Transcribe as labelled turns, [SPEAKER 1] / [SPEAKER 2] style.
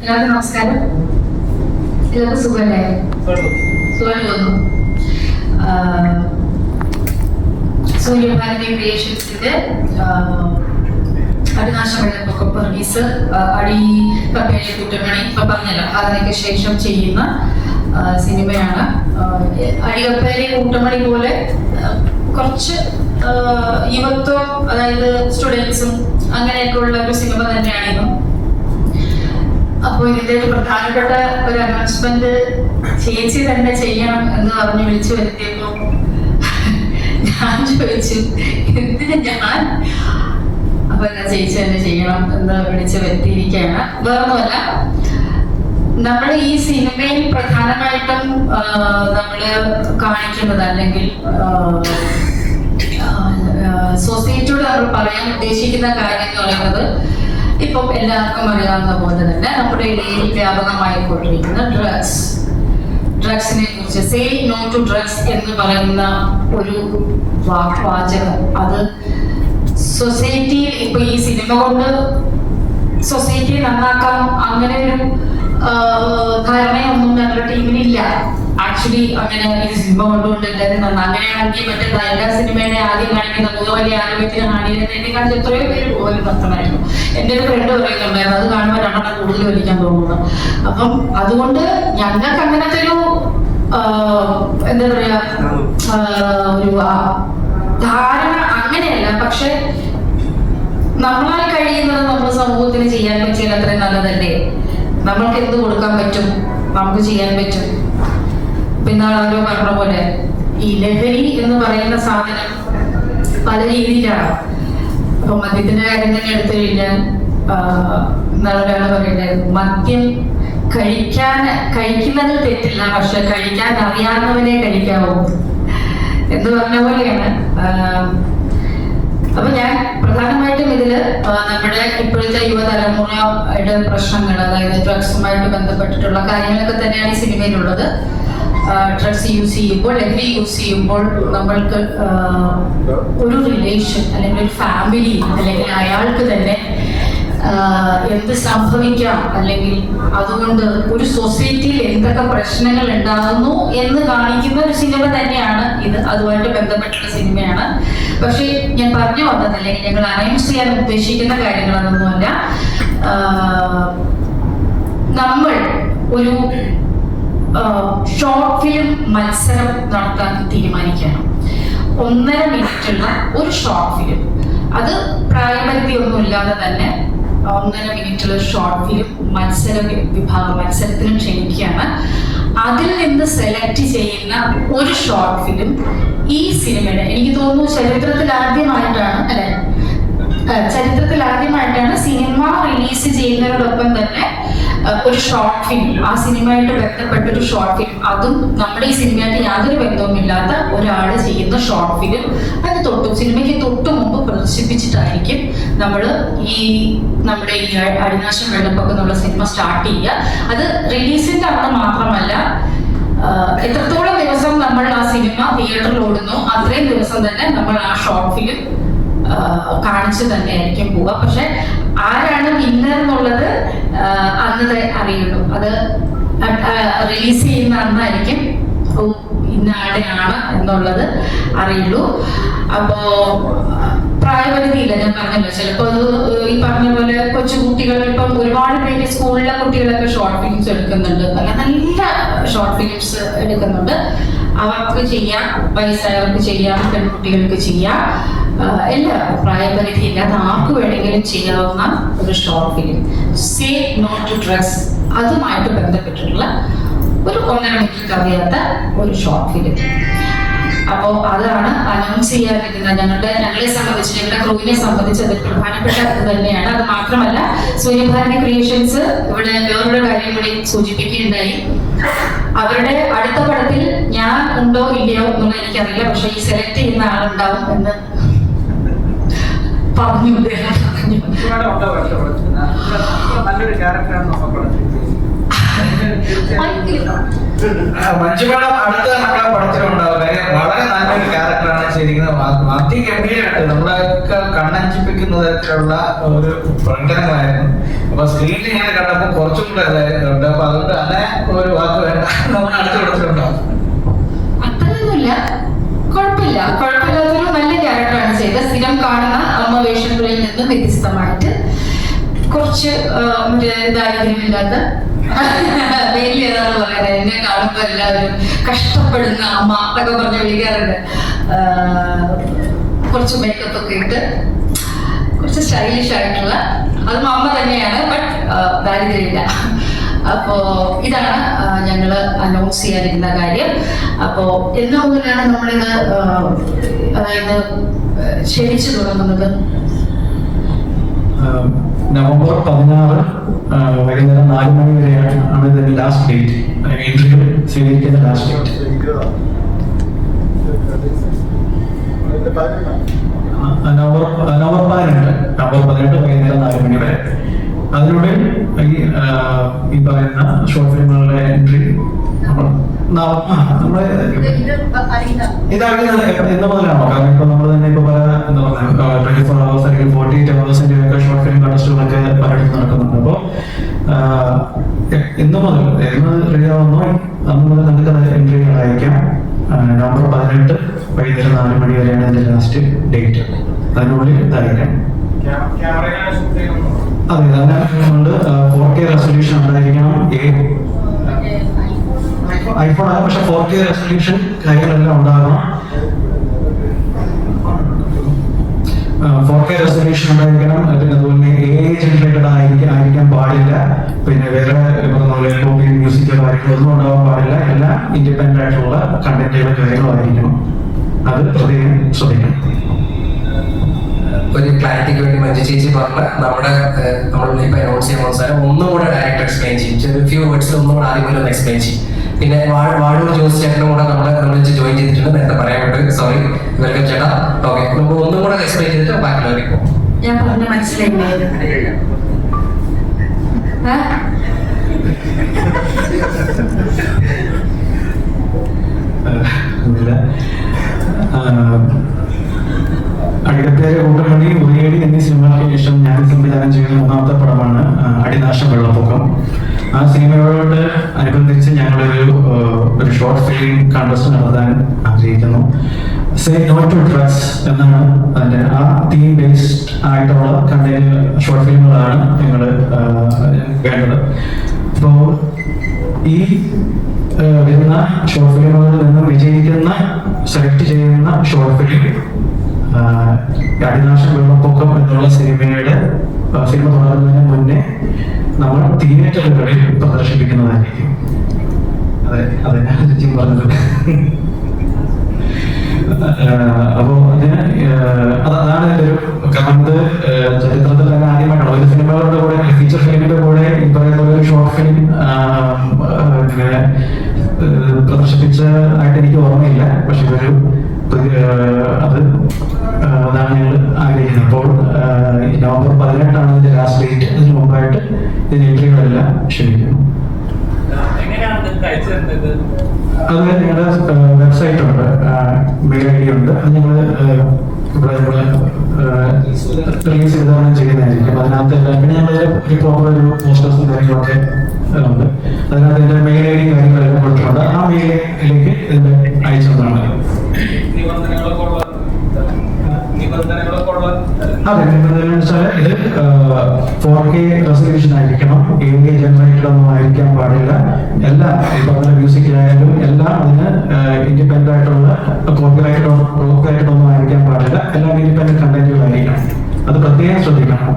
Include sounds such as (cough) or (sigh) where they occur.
[SPEAKER 1] എല്ലാവർക്കും നമസ്കാരം. എല്ലാവർക്കും സുഖമല്ലേ? സുഖം തോന്നുന്നു സൂര്യഭാരതി ക്രിയേഷൻസിന്റെ അടിനാശം വെള്ളപ്പൊക്കം പെർമീസ് അടി പപ്പേഴ് കുറ്റമണി ഇപ്പൊ പറഞ്ഞല്ലോ അതിനൊക്കെ ശേഷം ചെയ്യുന്ന സിനിമയാണ്. അടികപ്പേരി കൂട്ടമണി പോലെ കുറച്ച് യുവത്വം അതായത് സ്റ്റുഡൻസും അങ്ങനെയൊക്കെ ഉള്ള ഒരു സിനിമ തന്നെയാണിതും അപ്പോൾ ഇതിന്റെ ഒരു പ്രധാനപ്പെട്ട ഒരു അനൗൺസ്മെന്റ് ചേച്ചി തന്നെ ചെയ്യണം എന്ന് പറഞ്ഞ് വിളിച്ചു വരുത്തിയപ്പോ ഞാൻ ചോദിച്ചു എന്തിനാ ഞാൻ? അപ്പൊ എന്നാ ചേച്ചി തന്നെ ചെയ്യണം എന്ന് വിളിച്ചു വരുത്തിയിരിക്കുകയാണ്. വേറൊന്നുമല്ല നമ്മൾ ഈ സിനിമയിൽ പ്രധാനമായിട്ടും നമ്മൾ കാണിക്കുന്നത് അല്ലെങ്കിൽ സൊസൈറ്റിയോട് നമ്മൾ പറയാൻ ഉദ്ദേശിക്കുന്ന കാര്യം എന്ന് പറയുന്നത് ഇപ്പം എല്ലാവർക്കും അറിയാവുന്ന പോലെ തന്നെ നമ്മുടെ ഇടയിൽ വ്യാപകമായി കൊണ്ടിരിക്കുന്ന ഡ്രഗ്സ് ഡ്രഗ്സിനെ കുറിച്ച് സേ നോ ടു ഡ്രഗ്സ് എന്ന് പറയുന്ന ഒരു വാചകം. അത് സൊസൈറ്റിയിൽ ഇപ്പൊ ഈ സിനിമ കൊണ്ട് സൊസൈറ്റിയെ നന്നാക്കാം അങ്ങനെ ഒരു ധാരണയൊന്നും ഞങ്ങളുടെ ടീമിനില്ല ആക്ച്വലി അങ്ങനെ ഈ സിനിമ കൊണ്ടുകൊണ്ട് അങ്ങനെയാണെങ്കിൽ മറ്റേ എല്ലാ സിനിമയുടെ ആദ്യം കാണിക്കുന്ന മുഖവലി ആരോഗ്യത്തിന് ഹാനിയെ കാണിച്ച എത്രയോ പേര് പോലും പത്രമായിരുന്നു. എന്റെ ഒരു ഫ്രണ്ട് പറയുന്നുണ്ടായിരുന്നു അത് കാണുമ്പോൾ രണ്ടെണ്ണം കൂടുതൽ വലിക്കാൻ തോന്നുന്നു. അപ്പം അതുകൊണ്ട് ഞങ്ങൾക്ക് അങ്ങനത്തെ ഒരു എന്താ പറയാ ഒരു ധാരണ അങ്ങനെയല്ല. പക്ഷെ നമ്മളാൽ കഴിയുന്നത് നമ്മുടെ സമൂഹത്തിന് ചെയ്യാൻ പറ്റിയാൽ അത്രയും നല്ലതല്ലേ? നമ്മൾക്ക് എന്ത് കൊടുക്കാൻ പറ്റും? നമുക്ക് ചെയ്യാൻ പറ്റും. പിന്നെ പറഞ്ഞ പോലെ ഈ ലഹരി എന്ന് പറയുന്ന സാധനം പല രീതിയിലാണ്. അപ്പൊ മദ്യത്തിന്റെ കാര്യം തന്നെ എടുത്തു കഴിഞ്ഞാൽ എന്താണ് പറയുന്നത് മദ്യം കഴിക്കാൻ കഴിക്കുന്നതിൽ തെറ്റില്ല പക്ഷെ കഴിക്കാൻ അറിയാവുന്നവനെ കഴിക്കാവൂ. എന്ന് പറഞ്ഞ പോലെയാണ്. അപ്പൊ ഞാൻ പ്രധാനമായിട്ടും ഇതിൽ നമ്മുടെ ഇപ്പോഴത്തെ യുവതലമുറയുടെ പ്രശ്നങ്ങൾ അതായത് ഡ്രഗ്സുമായിട്ട് ബന്ധപ്പെട്ടിട്ടുള്ള കാര്യങ്ങളൊക്കെ തന്നെയാണ് ഈ സിനിമയിലുള്ളത്. ഡ്രഗ്സ് യൂസ് ചെയ്യുമ്പോൾ ലഹരി യൂസ് ചെയ്യുമ്പോൾ നമ്മൾക്ക് ഒരു റിലേഷൻ അല്ലെങ്കിൽ ഒരു ഫാമിലി അല്ലെങ്കിൽ അയാൾക്ക് തന്നെ എന്ത് സംഭവിക്കാം അല്ലെങ്കിൽ അതുകൊണ്ട് ഒരു സൊസൈറ്റിയിൽ എന്തൊക്കെ പ്രശ്നങ്ങൾ ഉണ്ടാകുന്നു എന്ന് കാണിക്കുന്ന ഒരു സിനിമ തന്നെയാണ് ഇത്. അതുമായിട്ട് ബന്ധപ്പെട്ടുള്ള സിനിമയാണ് പക്ഷേ ഞാൻ പറഞ്ഞു വന്നത് അല്ലെങ്കിൽ ഞങ്ങൾ അനൗൺസ് ചെയ്യാൻ ഉദ്ദേശിക്കുന്ന കാര്യങ്ങളൊന്നുമല്ല. നമ്മൾ ഒരു ഷോർട്ട് ഫിലിം മത്സരം നടത്താൻ തീരുമാനിക്കണം. ഒന്നര മിനിറ്റുള്ള ഒരു ഷോർട്ട് ഫിലിം അത് പ്രായപരിധി ഒന്നും ഇല്ലാതെ തന്നെ ഒന്നര മിനിറ്റുള്ള ഷോർട്ട് ഫിലിം മത്സര വിഭാഗം മത്സരത്തിന് ക്ഷണിക്കുകയാണ്. അതിൽ നിന്ന് സെലക്ട് ചെയ്യുന്ന ഒരു ഷോർട്ട് ഫിലിം ഈ സിനിമയുടെ എനിക്ക് തോന്നുന്നു ചരിത്രത്തിൽ ആദ്യമായിട്ടാണ് അല്ലെ? ചരിത്രത്തിൽ ആദ്യമായിട്ടാണ് സിനിമ റിലീസ് ചെയ്യുന്നതിനോടൊപ്പം തന്നെ ഒരു ഷോർട്ട് ഫിലിം ആ സിനിമയായിട്ട് ബന്ധപ്പെട്ട ഒരു ഷോർട്ട് ഫിലിം അതും നമ്മുടെ ഈ സിനിമയായിട്ട് യാതൊരു ബന്ധവുമില്ലാത്ത ഒരാൾ ചെയ്യുന്ന ഷോർട്ട് ഫിലിം അതിന് തൊട്ട് സിനിമയ്ക്ക് തൊട്ടു മുമ്പ് പ്രദർശിപ്പിച്ചിട്ടായിരിക്കും നമ്മൾ ഈ നമ്മുടെ ഈ അടിനാശം വെള്ളപ്പൊക്കം എന്നുള്ള സിനിമ സ്റ്റാർട്ട് ചെയ്യുക. അത് റിലീസിന്റെ അന്ന് മാത്രമല്ല എത്രത്തോളം ദിവസം നമ്മൾ ആ സിനിമ തിയേറ്ററിൽ ഓടുന്നു അത്രയും ദിവസം തന്നെ നമ്മൾ ആ ഷോർട്ട് ഫിലിം കാണിച്ചു തന്നെയായിരിക്കും പോവുക. പക്ഷെ ആരാണ് വിന്നർ എന്നുള്ളത് അന്നത് അറിയുള്ളൂ അത് റിലീസ് ചെയ്യുന്ന അന്നായിരിക്കും. ഇന്ന ആടെയാണ് എന്നുള്ളത് അറിയുള്ളൂ. അപ്പോ പ്രായപരിധിയില്ല ഞാൻ പറഞ്ഞല്ലോ. ചിലപ്പോ അത് ഈ പറഞ്ഞ പോലെ കൊച്ചു കുട്ടികൾ ഇപ്പം ഒരുപാട് പേര് സ്കൂളിലെ കുട്ടികളൊക്കെ ഷോർട്ട് ഫിലിംസ് എടുക്കുന്നുണ്ട്. നല്ല നല്ല ഷോർട്ട് ഫിലിംസ് എടുക്കുന്നുണ്ട്. അവർക്ക് ചെയ്യാം വയസ്സായവർക്ക് ചെയ്യാം പെൺകുട്ടികൾക്ക് ചെയ്യാം. എല്ലാവർക്കും പ്രായപരിധി ഇല്ലാതെ ആർക്ക് വേണമെങ്കിലും ചെയ്യാവുന്ന ഒരു short film say no to drugs അതുമായിട്ട് ബന്ധപ്പെട്ടിട്ടുള്ള ഒരു ഒന്നര മണിക്ക് കവിയാത്ത ഒരു ഷോർട്ട് ഫിലിം അപ്പോൾ അതാണ് അനൗൺസ് ചെയ്യാതിരിക്കുന്നത് ഞങ്ങളുടെ ഞങ്ങളെ സംബന്ധിച്ച് ഞങ്ങളുടെ ക്രൂവിനെ സംബന്ധിച്ച് അത് പ്രധാനപ്പെട്ട തന്നെയാണ്. അത് മാത്രമല്ല സൂര്യഭാരതി ക്രിയേഷൻസ് ഇവിടെ വേറൊരു കാര്യം കൂടി സൂചിപ്പിക്കുകയുണ്ടായി. അവരുടെ അടുത്ത പടത്തിൽ ഞാൻ ഉണ്ടോ ഇല്ലയോ എന്നുള്ളത് എനിക്കറിയില്ല. പക്ഷെ ഈ സെലക്ട് ചെയ്യുന്ന ആളുണ്ടാവും എന്ന് പറഞ്ഞു അദ്ദേഹം
[SPEAKER 2] നല്ലൊരു ക്യാരക്ടറാണ്.
[SPEAKER 3] മഞ്ജുമേടം അടുത്ത നമ്മുടെ വളരെ നല്ലൊരു ക്യാരക്ടറാണ് ചെയ്തിരിക്കുന്നത്. മാ- അതിഗംഭീരമായിട്ട് നമ്മളൊക്കെ കണ്ണഞ്ചിപ്പിക്കുന്ന തരത്തിലുള്ള ഒരു പ്രകടനമായിരുന്നു. അപ്പൊ സ്ക്രീനിൽ ഞാൻ കണ്ടപ്പോൾ കുറച്ചും കൂടെ ഇതായിട്ടുണ്ട്. അപ്പൊ അതുകൊണ്ട് അങ്ങനെ ഒരു വാക്ക് വേണ്ട. നമ്മൾ അടുത്ത്
[SPEAKER 1] അത്രയൊന്നുമില്ല. കുഴപ്പമില്ല. കുഴപ്പമില്ലാത്തൊരു നല്ല ക്യാരക്ടറാണ് ചെയ്തത്. സ്ഥിരം കാണുന്ന അമ്മ വേഷങ്ങളിൽ നിന്നും വ്യത്യസ്തമായിട്ട് കുറച്ച് ദാരിദ്ര്യമില്ലാത്ത (laughs) വലിയ ഏതാണ് പറയുന്നത് എന്നെ കാണുമ്പോൾ എല്ലാവരും കഷ്ടപ്പെടുന്ന അമ്മ എന്നൊക്കെ പറഞ്ഞ് വിളിക്കാറുണ്ട്. കുറച്ച് മേക്കപ്പ് ഒക്കെ ഇട്ട് കുറച്ച് സ്റ്റൈലിഷ് ആയിട്ടുള്ള അതും അമ്മ തന്നെയാണ് ബട്ട് ദാരിദ്ര്യമില്ല. അപ്പോ ഇതാണ് ഞങ്ങൾ അനൗൺസ് ചെയ്യാനിരുന്ന കാര്യം. അപ്പോ എന്ന് മുതലാണ് നമ്മളിത് അതായത് ക്ഷണിച്ചു തുടങ്ങുന്നത്?
[SPEAKER 4] നവംബർ പതിനാറ് വൈകുന്നേരം നാല് മണി വരെയാണ് ആണ് ഇതിന്റെ ലാസ്റ്റ് ഡേറ്റ് ഇന്റർവ്യൂ സ്വീകരിക്കുന്ന ലാസ്റ്റ് ഡേറ്റ് നവംബർ നവംബർ പതിനെട്ട്. നവംബർ പതിനെട്ട് വൈകുന്നേരം നാല് മണി വരെ. അതിലൂടെ ഈ പറയുന്ന ഷോർട്ട് ഫിലിമുകളുടെ എൻട്രി നമ്മൾ അയക്കാം നവംബർ പതിനെട്ട് വൈകുന്നേരം നാല് മണി വരെയാണ് ഇതിന്റെ ലാസ്റ്റ് ഡേറ്റ് അതിനുള്ളിൽ അതെ അതിനകത്ത് ഫോർ കെ റെസൊല്യൂഷൻ ഉണ്ടായിരിക്കണം. ഏ ഐഫോൺ ആണ് പക്ഷെ ഫോർ കെ റെസൊല്യൂഷൻ കാര്യങ്ങളെല്ലാം ഉണ്ടാകണം ഫോർ കെ റെസൊല്യൂഷൻ ഉണ്ടായിരിക്കണം. പിന്നെ അതുപോലെ എ ജനറേറ്റഡ് ആയിരിക്കാൻ ആയിരിക്കാൻ പാടില്ല. പിന്നെ വേറെ കോപ്പി മ്യൂസിക്കോ കാര്യങ്ങളൊന്നും ഉണ്ടാവാൻ പാടില്ല. എല്ലാം ഇൻഡിപെൻഡന്റ് ആയിട്ടുള്ള കണ്ടന്റുകളും കാര്യങ്ങളും ആയിരിക്കണം. അത് പ്രത്യേകം ശ്രദ്ധിക്കണം.
[SPEAKER 5] ഒരു ക്ലാരിറ്റിക്ക് വേണ്ടി മഞ്ജു ചേച്ചി പറഞ്ഞ നമ്മുടെ നമ്മൾ ഇപ്പൊ അനൗൺസ് ചെയ്യാൻ അവസാനം ഒന്നും കൂടെ ഡയറക്റ്റ് എക്സ്പ്ലെയിൻ ചെയ്യും. ഫ്യൂ വേർഡ്സ് ഒന്നും കൂടെ ആദ്യം ഒന്ന് എക്സ്പ്ലെയിൻ ചെയ്യും. പിന്നെ വാഴൂർ ജോസ് ചേട്ടനും കൂടെ നമ്മൾ നമ്മൾ ജോയിൻ ചെയ്തിട്ടുണ്ട്. നേരത്തെ പറയാൻ വേണ്ടി സോറി വെൽക്കം ചേട്ടാ. ഓക്കെ നമുക്ക് ഒന്നും കൂടെ എക്സ്പ്ലെയിൻ ചെയ്തിട്ട് ബാക്കിലേക്ക് പോകും
[SPEAKER 1] ഞാൻ പറഞ്ഞ മനസ്സിലായില്ലേ ആ
[SPEAKER 4] സിനിമയോട് അനുബന്ധിച്ച് ഞങ്ങളൊരു ഒരു ഷോർട്ട് ഫിലിം കണ്ടസ്റ്റ് നടത്താൻ ആഗ്രഹിക്കുന്നു. സേ നോട്ട് ടു ഡ്രഗ്സ് എന്നാണ് അതിന്റെ ആ തീം ബേസ്ഡ് ആയിട്ടുള്ള കണ്ടന്റ് ഷോർട്ട് ഫിലിമുകളാണ് ഞങ്ങൾ വേണ്ടത്. അപ്പോൾ ഈ വരുന്ന ഷോർട്ട് ഫിലിമുകളിൽ നിന്നും വിജയിക്കുന്ന സെലക്ട് ചെയ്യുന്ന ഷോർട്ട് ഫിലിം അടിനാശം വെള്ളപ്പൊക്കം എന്നുള്ള സിനിമയുടെ സിനിമ തുടങ്ങുന്നതിന് മുന്നേ നമ്മൾ തിയേറ്ററുകളിൽ പ്രദർശിപ്പിക്കുന്നതായിരിക്കും. അതെ അതെ ജിം പറഞ്ഞത്. അപ്പോ അതിന് അതാണ് എന്റെ ഒരു കാരണം ചരിത്രത്തിൽ തന്നെ ആദ്യമായിട്ടാണ്. ഒരു സിനിമകളുടെ കൂടെ ഫീച്ചർ ഫിലിമിന്റെ കൂടെ ഈ ഒരു ഷോർട്ട് ഫിലിം ഇങ്ങനെ പ്രദർശിപ്പിച്ച ആയിട്ട് എനിക്ക് ഓർമ്മയില്ല. പക്ഷെ ഒരു അത് അതാണ് ഞങ്ങൾ ആഗ്രഹിക്കുന്നത്. അപ്പോൾ നവംബർ പതിനെട്ടാണ് ഇതിന്റെ ലാസ്റ്റ് ഡേറ്റ് അതിന്
[SPEAKER 2] അയച്ചു തരുന്നത്
[SPEAKER 4] അത് ഞങ്ങളുടെ വെബ്സൈറ്റ് ഉണ്ട്. മെയിൽ ഐ ഡി ഉണ്ട്. അത് ഞങ്ങൾ റിലീസ് വിതരണം ചെയ്യുന്നതായിരിക്കും. അതിനകത്ത് പിന്നെ ഞങ്ങൾ ഒരു പ്രോപ്പർ ഒരു പോസ്റ്റേഴ്സും കാര്യങ്ങളൊക്കെ ഉണ്ട്. അതിനകത്ത് എന്റെ മെയിൽ ഐ ഡി കാര്യങ്ങളെല്ലാം കൊടുത്തിട്ടുണ്ട്. ആ മെയിലിലേക്ക് ഇതിന്റെ അയച്ചതാണ് അതെ വെച്ചാൽ ഇത് ഫോർ കെ റെസൊല്യൂഷൻ ആയിരിക്കണം. എ ഒന്നും ആയിരിക്കാൻ പാടില്ല. എല്ലാ പറഞ്ഞ മ്യൂസിക്കിലായാലും എല്ലാം അതിന് ഇൻഡിപെൻഡന്റ് ആയിട്ടുള്ള കോപ്പിറൈറ്റഡ് കോപ്പിറൈറ്റഡ് ഒന്നും ആയിരിക്കാൻ പാടില്ല. എല്ലാം ഇൻഡിപെൻഡന്റ് കണ്ടന്റുകളായിരിക്കണം അത് പ്രത്യേകം ശ്രദ്ധിക്കണം.